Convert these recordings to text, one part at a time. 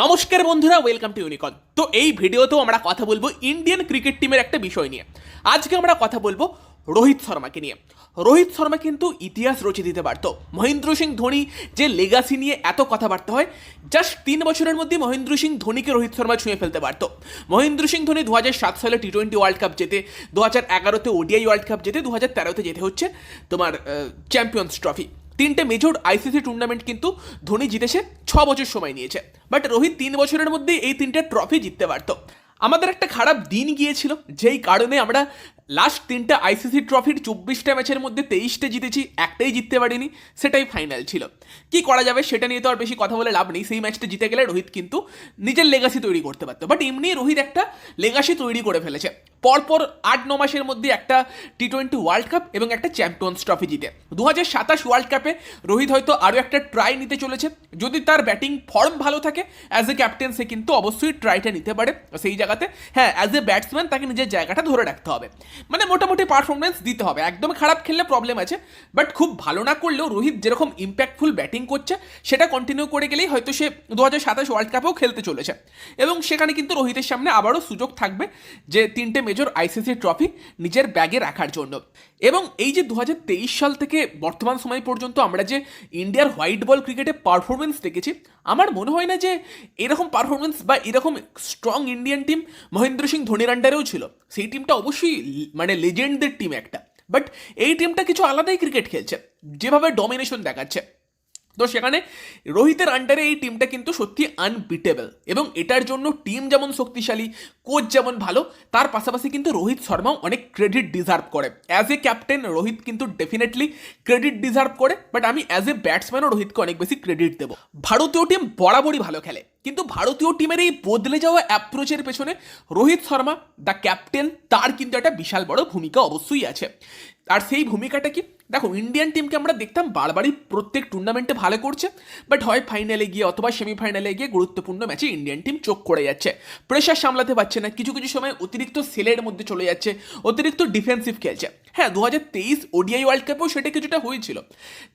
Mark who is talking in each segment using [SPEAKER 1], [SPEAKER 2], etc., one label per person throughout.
[SPEAKER 1] নমস্কার বন্ধুরা welcome to ইউনিকন তো এই ভিডিওতেও আমরা কথা বলব ইন্ডিয়ান ক্রিকেট টিমের একটা বিষয় নিয়ে। আজকে আমরা কথা বলব রোহিত শর্মাকে নিয়ে। রোহিত শর্মা কিন্তু ইতিহাস রচে দিতে পারতো মহেন্দ্র সিং ধোনি যে লেগাসি নিয়ে এত কথাবার্তা হয় জাস্ট তিন বছরের মধ্যে মহেন্দ্র সিং ধোনিকে রোহিত শর্মা ছুঁয়ে ফেলতে পারতো মহেন্দ্র সিং ধোনি দু সাত সালে টি টোয়েন্টি ওয়ার্ল্ড কাপ জেতে দু হাজার এগারোতে ওডিআই ওয়ার্ল্ড কাপ জেতে দু হাজার তেরোতে যেতে হচ্ছে তোমার চ্যাম্পিয়ন্স ট্রফি তিনটে মেজর আইসিসি টুর্নামেন্ট কিন্তু ধোনি জিতেছে ছ বছর সময় নিয়েছে। বাট রোহিত তিন বছরের মধ্যে এই তিনটে ট্রফি জিততে পারত। আমাদের একটা খারাপ দিন গিয়েছিল, যেই কারণে আমরা লাস্ট তিনটা আইসিসি ট্রফির চব্বিশটা ম্যাচের মধ্যে তেইশটা জিতেছি, একটাই জিততে পারিনি, সেটাই ফাইনাল ছিল। কি করা যাবে সেটা নিয়ে তো আর বেশি কথা বলে লাভ নেই, সেই ম্যাচটা জিতে গেলে রোহিত কিন্তু নিজের লেগাসি তৈরি করতে পারতো। বাট এমনি রোহিত একটা লেগাসি তৈরি করে ফেলেছে। পরপর আট, ন মাসের মধ্যে একটা টি টোয়েন্টি ওয়ার্ল্ড কাপ এবং একটা চ্যাম্পিয়ন্স ট্রফি জিতে। দু হাজার সাতাশ ওয়ার্ল্ড কাপে রোহিত হয়তো আরও একটা ট্রাই নিতে চলেছে। যদি তার ব্যাটিং ফর্ম ভালো থাকে অ্যাজ এ ক্যাপ্টেন সে কিন্তু অবশ্যই ট্রাইটা নিতে পারে। সেই জায়গাতে হ্যাঁ অ্যাজ এ ব্যাটসম্যান তাকে নিজের জায়গাটা ধরে রাখতে হবে। মানে মোটামুটি পারফরমেন্স দিতে হবে। একদম খারাপ খেললে প্রবলেম আছে বাট খুব ভালো না করলেও রোহিত যেরকম ইম্প্যাক্টফুল ব্যাটিং করছে, সেটা কন্টিনিউ করে গেলেই হয়তো সে দু হাজার সাতাশ ওয়ার্ল্ড কাপেও খেলতে চলেছে। এবং সেখানে কিন্তু রোহিতের সামনে আবারও সুযোগ থাকবে যে তিনটে মেজর আইসিসি ট্রফি নিজের ব্যাগে রাখার জন্য। এবং এই যে দু হাজার তেইশ সাল থেকে বর্তমান সময় পর্যন্ত আমরা যে ইন্ডিয়ার হোয়াইট বল ক্রিকেটে পারফরমেন্স দেখেছি, আমার মনে হয় না যে এরকম পারফরমেন্স বা এরকম strong Indian team Mahendra Singh ধোনির আন্ডারেও ছিল। সেই টিমটা অবশ্যই মানে লেজেন্ডদের টিম একটা। বাট এই টিমটা কিছু আলাদাই ক্রিকেট খেলছে, যেভাবে ডমিনেশন দেখাচ্ছে। তো সেখানে রোহিতের আন্ডারে এই টিমটা কিন্তু সত্যি আনবিটেবল এবং এটার জন্য টিম যেমন শক্তিশালী কোচ যেমন ভালো, তার পাশাপাশি কিন্তু রোহিত শর্মাও অনেক ক্রেডিট ডিজার্ভ করে। অ্যাজ এ ক্যাপ্টেন রোহিত কিন্তু ডেফিনেটলি ক্রেডিট ডিজার্ভ করে বাট আমি অ্যাজ এ ব্যাটসম্যানও রোহিতকে অনেক বেশি ক্রেডিট দেবো। ভারতীয় টিম বরাবরই ভালো খেলে। কিন্তু ভারতীয় টিমের এই বদলে যাওয়া অ্যাপ্রোচের পেছনে রোহিত শর্মা দ্য ক্যাপ্টেন তার কিন্তু একটা বিশাল বড় ভূমিকা অবশ্যই আছে। আর সেই ভূমিকাটা কি? দেখো ইন্ডিয়ান টিমকে আমরা দেখতাম বারবারই প্রত্যেক টুর্নামেন্টে ভালো করছে বাট হয় ফাইনালে গিয়ে অথবা সেমিফাইনালে গিয়ে গুরুত্বপূর্ণ ম্যাচে ইন্ডিয়ান টিম চোখ করে যাচ্ছে। প্রেশার সামলাতে পারছে না, কিছু কিছু সময় অতিরিক্ত সেলের মধ্যে চলে যাচ্ছে, অতিরিক্ত ডিফেন্সিভ খেলছে। হ্যাঁ দু হাজার তেইশ ওডিআই ওয়ার্ল্ড কাপেও সেটা কিছুটা হয়েছিল।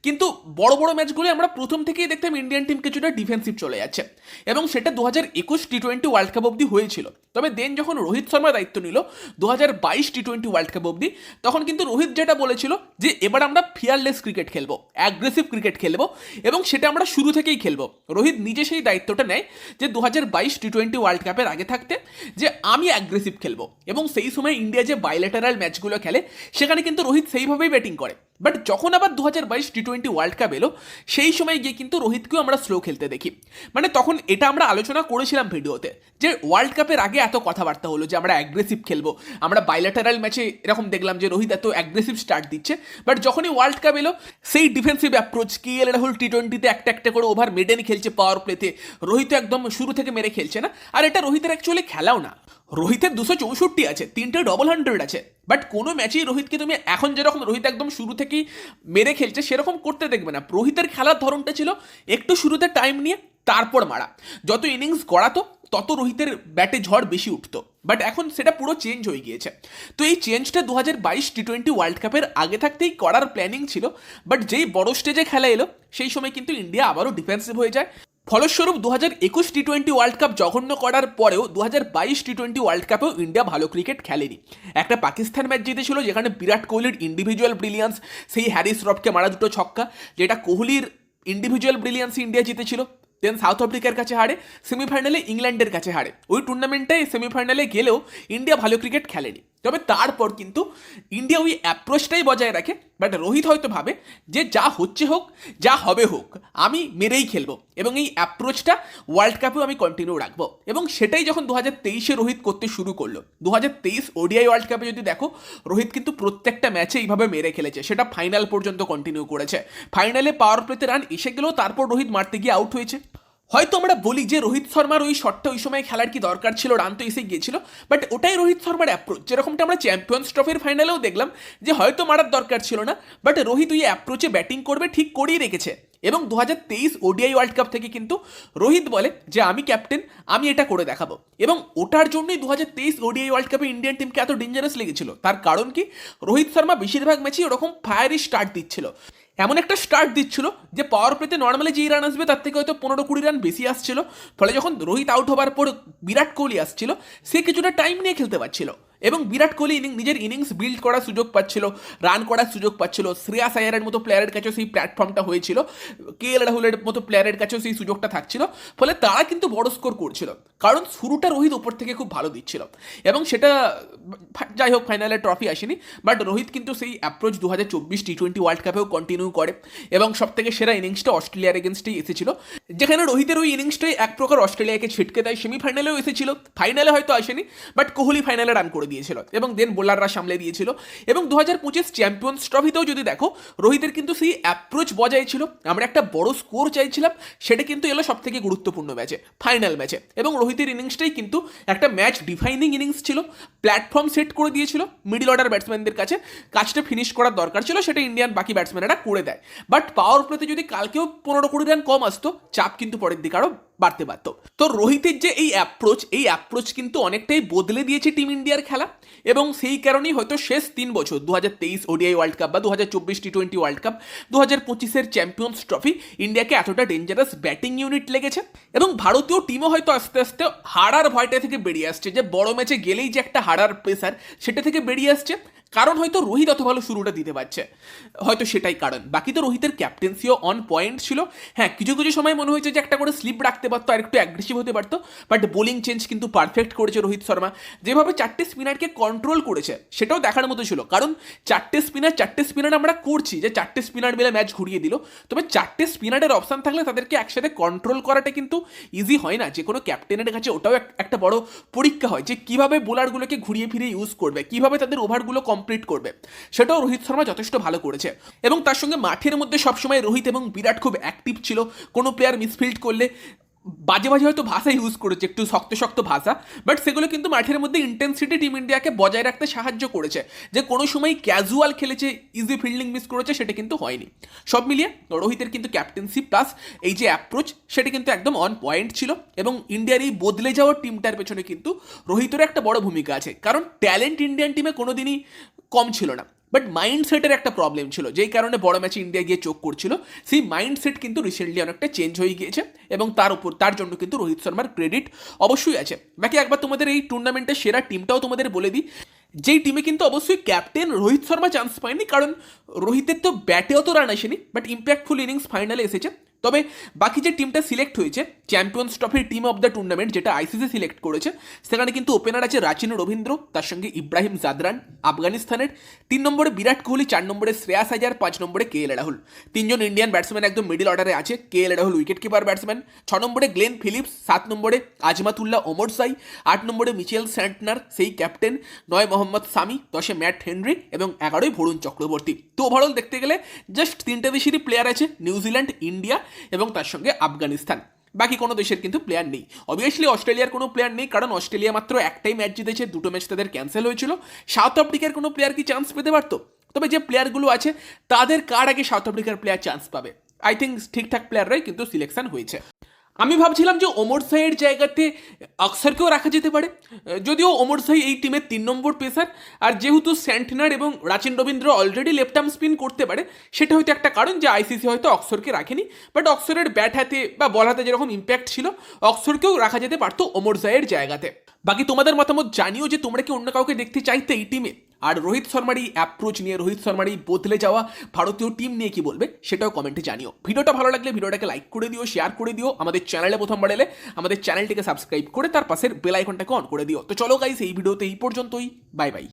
[SPEAKER 1] কিন্তু বড় বড় ম্যাচগুলো আমরা প্রথম থেকেই দেখতাম ইন্ডিয়ান টিম কিছুটা ডিফেন্সিভ চলে যাচ্ছে। এবং সেটা দু হাজার একুশ টি টোয়েন্টি ওয়ার্ল্ড কাপ অবধি হয়েছিল। তবে দেন যখন রোহিত শর্মা দায়িত্ব নিল দু হাজার বাইশ টি টোয়েন্টি ওয়ার্ল্ড কাপ অবধি, তখন কিন্তু রোহিত যেটা বলেছিল যে এবার আমরা ফিয়ারলেস ক্রিকেট খেলব অ্যাগ্রেসিভ ক্রিকেট খেলব এবং সেটা আমরা শুরু থেকেই খেলব। রোহিত নিজে সেই দায়িত্বটা নেয় যে দু হাজার বাইশ টি টোয়েন্টি ওয়ার্ল্ড কাপের আগে থাকতে যে আমি অ্যাগ্রেসিভ খেলব। এবং সেই সময় ইন্ডিয়া যে বাইলেটারাল ম্যাচগুলো খেলে সেখানে কিন্তু রোহিত সেইভাবেই ব্যাটিং করে। বাট যখন আবার দু হাজার বাইশ টি টোয়েন্টি ওয়ার্ল্ড কাপ এলো, সেই সময় গিয়ে কিন্তু রোহিতকেও আমরা স্লো খেলতে দেখি। মানে তখন এটা আমরা আলোচনা করেছিলাম ভিডিওতে, যে ওয়ার্ল্ড কাপের আগে এত কথাবার্তা হলো, যে আমরা অ্যাগ্রেসিভ খেলব, আমরা বাইলেটারাল ম্যাচে এরকম দেখলাম যে রোহিত এত অ্যাগ্রেসিভ স্টার্ট দিচ্ছে। বাট যখনই ওয়ার্ল্ড কাপ এলো, সেই defensive approach K L Rahul T টোয়েন্টিতে একটা একটা করে ওভার মেডেন খেলছে পাওয়ার প্লেতে রোহিত একদম শুরু থেকে মেরে খেলছে না। আর এটা রোহিতের অ্যাকচুয়ালি খেলাও না। রোহিতের দুশো চৌষট্টি আছে, তিনটে ডবল হান্ড্রেড আছে। বাট কোনো ম্যাচেই রোহিতকে তুমি এখন যেরকম রোহিত একদম শুরু থেকেই মেরে খেলছে, সেরকম করতে দেখবে না। রোহিতের খেলার ধরনটা ছিল একটু শুরুতে টাইম নিয়ে, তারপর মারা। যত ইনিংস গড়াতো, তত রোহিতের ব্যাটে ঝড় বেশি উঠতো। বাট এখন সেটা পুরো চেঞ্জ হয়ে গিয়েছে। তো এই চেঞ্জটা দু হাজার বাইশ টি টোয়েন্টি ওয়ার্ল্ড কাপের আগে থাকতেই করার প্ল্যানিং ছিল। বাট যেই বড় স্টেজে খেলা এলো, সেই সময় কিন্তু ইন্ডিয়া আবারও ডিফেন্সিভ হয়ে যায়। ফলস্বরূপ দু হাজার একুশ টি টোয়েন্টি ওয়ার্ল্ড কাপ জঘন্য করার পরেও দু হাজার বাইশ টি টোয়েন্টি ওয়ার্ল্ড কাপেও ইন্ডিয়া ভালো ক্রিকেট খেলেনি। একটা পাকিস্তান ম্যাচ জিতেছিল যেখানে বিরাট কোহলির ইন্ডিভিজুয়াল ব্রিলিয়ান্স সেই হ্যারিস রফকে মারা দুটো ছক্কা, যেটা কোহলির ইন্ডিভিজুয়াল ব্রিলিয়ান্স ইন্ডিয়া জিতেছিল। দেন সাউথ আফ্রিকার কাছে হারে সেমিফাইনালে ইংল্যান্ডের কাছে হারে। ওই টুর্নামেন্টে সেমিফাইনালে গেলেও ইন্ডিয়া ভালো ক্রিকেট খেলেনি। তবে তারপর কিন্তু ইন্ডিয়া ওই অ্যাপ্রোচটাই বজায় রাখে বাট রোহিত হয়তো ভাবে যে যা হচ্ছে হোক, যা হবে হোক, আমি মেরেই খেলব এবং এই অ্যাপ্রোচটা ওয়ার্ল্ড কাপেও আমি কন্টিনিউ রাখব। এবং সেটাই যখন দু হাজার তেইশে রোহিত করতে শুরু করল দু হাজার তেইশ ওডিআই ওয়ার্ল্ড কাপে যদি দেখো, রোহিত কিন্তু প্রত্যেকটা ম্যাচে এইভাবে মেরে খেলেছে, সেটা ফাইনাল পর্যন্ত কন্টিনিউ করেছে। ফাইনালে পাওয়ার প্লেতে রান এসে গেলেও তারপর রোহিত মারতে গিয়ে আউট হয়েছে। হয়তো আমরা বলি যে রোহিত শর্মার ওই শটটা ওই সময় খেলার কি দরকার ছিল রান তো এসে গিয়েছিল বাট ওটাই রোহিত শর্মার অ্যাপ্রোচ যেরকমটা আমরা চ্যাম্পিয়ন্স ট্রফির ফাইনালেও দেখলাম যে হয়তো মারার দরকার ছিল না বাট রোহিত ওই অ্যাপ্রোচে ব্যাটিং করবে, ঠিক করেই রেখেছে। এবং দু হাজার তেইশ ওডিআই ওয়ার্ল্ড কাপ থেকে কিন্তু রোহিত বলে যে, আমি ক্যাপ্টেন আমি এটা করে দেখাবো। এবং ওটার জন্যই দু হাজার তেইশ ওডিআই ওয়ার্ল্ড কাপে ইন্ডিয়ান টিমকে এত ডেঞ্জারাস লেগেছিল। তার কারণ কি? রোহিত শর্মা বেশিরভাগ ম্যাচেই ওরকম ফায়ারি স্টার্ট দিচ্ছিল। এমন একটা স্টার্ট দিচ্ছিল যে পাওয়ার প্লেতে নর্মালি যেই রান আসবে, তার থেকে হয়তো পনেরো কুড়ি রান বেশি আসছিল। ফলে যখন রোহিত আউট হবার পর বিরাট কোহলি আসছিল, সে কিছুটা টাইম নিয়ে খেলতে পারছিল। এবং বিরাট কোহলি ইনিং নিজের ইনিংস বিল্ড করার সুযোগ পাচ্ছিল রান করার সুযোগ পাচ্ছিল। শ্রেয়াস আয়ারের মতো প্লেয়ারের কাছেও সেই প্ল্যাটফর্মটা হয়েছিল। কে এল রাহুলের মতো প্লেয়ারের কাছেও সেই সুযোগটা থাকছিল। ফলে তারা কিন্তু বড় স্কোর করছিল। কারণ শুরুটা রোহিত ওপর থেকে খুব ভালো দিচ্ছিল। এবং সেটা, যাই হোক ফাইনালে ট্রফি আসেনি। বাট রোহিত কিন্তু সেই অ্যাপ্রোচ দু হাজার চব্বিশ টি টোয়েন্টি ওয়ার্ল্ড কাপেও কন্টিনিউ করে। এবং সব থেকে সেরা ইনিংসটা অস্ট্রেলিয়ার এগেনস্টেই এসেছিল। যেখানে রোহিতের ওই ইনিংসটাই এক প্রকার অস্ট্রেলিয়াকে ছিটকে দেয়। সেমিফাইনালেও এসেছিল। ফাইনালে হয়তো আসেনি। বাট কোহলি ফাইনালে রান করে দিয়েছিল এবং দেন বোলাররা সামলে দিয়েছিল। এবং দু হাজার পঁচিশ চ্যাম্পিয়ন্স ট্রফিতেও যদি দেখো, রোহিতের কিন্তু সেই অ্যাপ্রোচ বজায় ছিল। আমরা একটা বড় স্কোর চাইছিলাম, সেটা কিন্তু এলো সব থেকে গুরুত্বপূর্ণ ম্যাচে ফাইনাল ম্যাচে। এবং রোহিতের ইনিংসটাই কিন্তু একটা ম্যাচ ডিফাইনিং ইনিংস ছিল প্ল্যাটফর্ম সেট করে দিয়েছিল মিডল অর্ডার ব্যাটসম্যানদের কাছে। কাজটা ফিনিশ করার দরকার ছিল, সেটা ইন্ডিয়ান বাকি ব্যাটসম্যানেরা করে দেয়। বাট পাওয়ার প্লেতে যদি কালকেও পনেরো কুড়ি রান কম আসতো, চাপ কিন্তু পরের দিকে আরও বাড়তে পারত। তো রোহিতের যে এই অ্যাপ্রোচ এই অ্যাপ্রোচ কিন্তু অনেকটাই বদলে দিয়েছে টিম ইন্ডিয়ার খেলা এবং সেই কারণেই হয়তো শেষ তিন বছর দু হাজার তেইশ ওডিআই ওয়ার্ল্ড কাপ বা দু হাজার চব্বিশ টি টোয়েন্টি ওয়ার্ল্ড কাপ দু হাজার পঁচিশের চ্যাম্পিয়ন্স ট্রফি ইন্ডিয়াকে এতটা ডেঞ্জারাস ব্যাটিং ইউনিট লেগেছে এবং ভারতীয় টিমও হয়তো আস্তে আস্তে হারার ভয়টা থেকে বেরিয়ে আসছে যে বড় ম্যাচে গেলেই যে একটা হারার প্রেসার সেটা থেকে বেরিয়ে আসছে। কারণ হয়তো রোহিত অত ভালো শুরুটা দিতে পারছে। হয়তো সেটাই কারণ। বাকি তো রোহিতের ক্যাপ্টেন্সিও অন পয়েন্ট ছিল। হ্যাঁ কিছু কিছু সময় মনে হয়েছে যে একটা করে স্লিপ রাখতে পারতো আর একটু অ্যাগ্রেসিভ হতে পারতো বাট বোলিং চেঞ্জ কিন্তু পারফেক্ট করেছে রোহিত শর্মা। যেভাবে চারটে স্পিনারকে কন্ট্রোল করেছে, সেটাও দেখার মতো ছিল। কারণ চারটে স্পিনার চারটে স্পিনার আমরা করছি যে চারটে স্পিনার মিলে ম্যাচ ঘুরিয়ে দিল। তবে চারটে স্পিনারের অপশান থাকলে তাদেরকে একসাথে কন্ট্রোল করাটা কিন্তু ইজি হয় না। যে কোনো ক্যাপ্টেনের কাছে ওটাও এক- একটা বড় পরীক্ষা হয় যে কীভাবে বোলারগুলোকে ঘুরিয়ে ফিরিয়ে ইউজ করবে, কীভাবে তাদের ওভারগুলো কমপ্লিট করবে। সেটাও রোহিত শর্মা যথেষ্ট ভালো করেছে। এবং তার সঙ্গে মাঠের মধ্যে সবসময় রোহিত এবং বিরাট খুব অ্যাক্টিভ ছিল। কোনো প্লেয়ার মিসফিল্ড করলে বাজে বাজে হয়তো ভাষা ইউজ করেছে, একটু শক্ত শক্ত ভাষা বাট সেগুলো কিন্তু মাঠের মধ্যে ইন্টেন্সিটি টিম ইন্ডিয়াকে বজায় রাখতে সাহায্য করেছে। যে কোনো সময় ক্যাজুয়াল খেলেছে ইজি ফিল্ডিং মিস করেছে, সেটা কিন্তু হয়নি। সব মিলিয়ে রোহিতের কিন্তু ক্যাপ্টেন্সি প্লাস এই যে অ্যাপ্রোচ সেটা কিন্তু একদম অন পয়েন্ট ছিল এবং ইন্ডিয়ার এই বদলে যাওয়ার টিমটার পেছনে কিন্তু রোহিতেরও একটা বড় ভূমিকা আছে। কারণ ট্যালেন্ট ইন্ডিয়ান টিমে কোনোদিনই কম ছিল না। বাট মাইন্ডসেটের একটা প্রবলেম ছিল, যেই কারণে বড় ম্যাচে ইন্ডিয়া গিয়ে চোখ করছিল। সেই মাইন্ডসেট কিন্তু রিসেন্টলি অনেকটা চেঞ্জ হয়ে গিয়েছে এবং তার উপর, তার জন্য কিন্তু রোহিত শর্মার ক্রেডিট অবশ্যই আছে। বাকি একবার তোমাদের এই টুর্নামেন্টের সেরা টিমটাও তোমাদের বলে দিই। যেই টিমে কিন্তু অবশ্যই ক্যাপ্টেন রোহিত শর্মা চান্স পায়নি, কারণ রোহিতের তো ব্যাটেও তো রান আসেনি বাট ইম্প্যাক্টফুল ইনিংস ফাইনালে এসেছে। তবে বাকি যে টিমটা সিলেক্ট হয়েছে চ্যাম্পিয়ন্স ট্রফির টিম অফ দ্য টুর্নামেন্ট যেটা আইসিসি সিলেক্ট করেছে, সেখানে কিন্তু ওপেনার আছে রাচিন রবীন্দ্র, তার সঙ্গে ইব্রাহিম জাদরান, আফগানিস্তানের তিন নম্বরে বিরাট কোহলি, চার নম্বরে শ্রেয়াস আয়ার পাঁচ নম্বরে কে এল রাহুল। তিনজন ইন্ডিয়ান ব্যাটসম্যান একদম মিডিল অর্ডারে আছে, K L Rahul wicket keeper batsman ছ নম্বরে গ্লেন ফিলিপস সাত নম্বরে আজমাতুল্লাহ ওমর সাই, আট নম্বরে মিচেল স্যান্টনার, সেই ক্যাপ্টেন নয় মোহাম্মদ সামি, দশে ম্যাট হেনরি এবং এগারোই ভরুণ চক্রবর্তী। তো ওভারঅল দেখতে গেলে জাস্ট তিনটে দেশেরই প্লেয়ার আছে নিউজিল্যান্ড ইন্ডিয়া এবং তার সঙ্গে আফগানিস্তান। বাকি কোনো দেশের কিন্তু প্লেয়ার নেই। অবভিয়াসলি অস্ট্রেলিয়ার কোনো প্লেয়ার নেই, কারণ অস্ট্রেলিয়া মাত্র একটাই ম্যাচ জিতেছে, দুটো ম্যাচ তাদের ক্যান্সেল হয়েছিল। সাউথ আফ্রিকার কোনো প্লেয়ার কি চান্স পেতে পারতো? তবে যে প্লেয়ারগুলো আছে, তাদের কার আগে সাউথ আফ্রিকার প্লেয়ার চান্স পাবে? আই থিঙ্ক ঠিকঠাক প্লেয়াররাই কিন্তু সিলেকশন হয়েছে। আমি ভাবছিলাম যে ওমর সাইয়ের জায়গাতে অক্সারকেও রাখা যেতে পারে। যদিও ওমর সাই এই টিমের তিন নম্বর পেসার আর যেহেতু স্যান্টনার এবং Rachin Ravindra already left arm spin করতে পারে, সেটা হয়তো একটা কারণ যে আইসিসি হয়তো অক্সরকে রাখেনি বাট অক্সরের ব্যাট হাতে বা বল হাতে যেরকম ইম্প্যাক্ট ছিল, অক্সরকেও রাখা যেতে পারতো ওমর সাইয়ের জায়গাতে। বাকি তোমাদের মতামত জানিও যে তোমরা কি অন্য কাউকে দেখতে চাইতে এই টিমে আর রোহিত শর্মারই অ্যাপ্রোচ নিয়ে রোহিত শর্মারই বদলে যাওয়া ভারতীয় টিম নিয়ে কি বলবে সেটাও কমেন্টে জানিও। ভিডিওটা ভালো লাগলে ভিডিওটাকে লাইক করে দিও শেয়ার করে দিও, আমাদের চ্যানেলে প্রথমবার এলে আমাদের চ্যানেলটিকে সাবস্ক্রাইব করে তার পাশের বেল আইকনটাকে অন করে দিও। তো চলো গাইস এই ভিডিওতে এই পর্যন্তই। Bye bye